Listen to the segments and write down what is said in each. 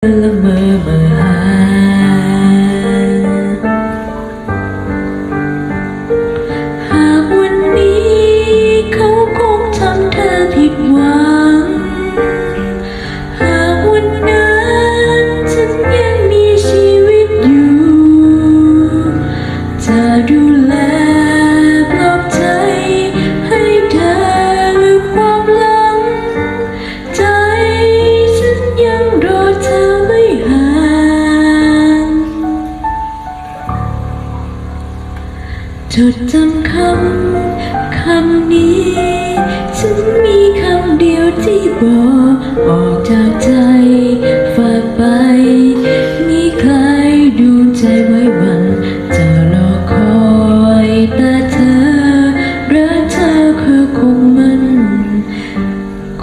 Remember จดจำคำ คำนี้ ฉันมีคำเดียวที่บอก ออกจากใจ ฝากไป มีใครดูใจไว้วันจะรอคอยแต่เธอรักเธอคือคงมัน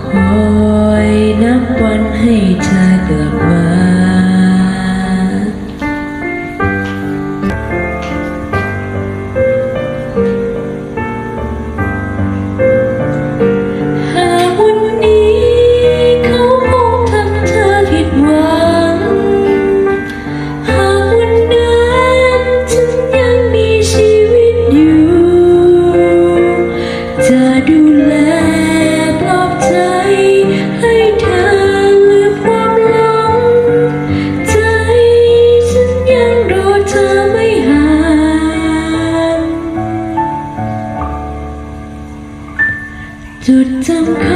คอยนับวันให้เธอกลับมา จดจำค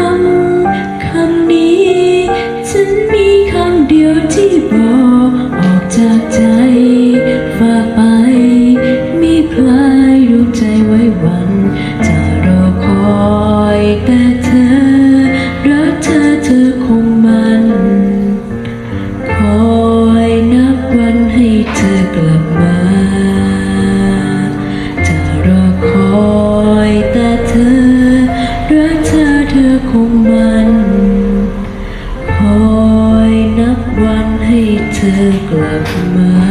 ำคำนี้ เธอคงมันคอยนับวันให้เธอกลับมา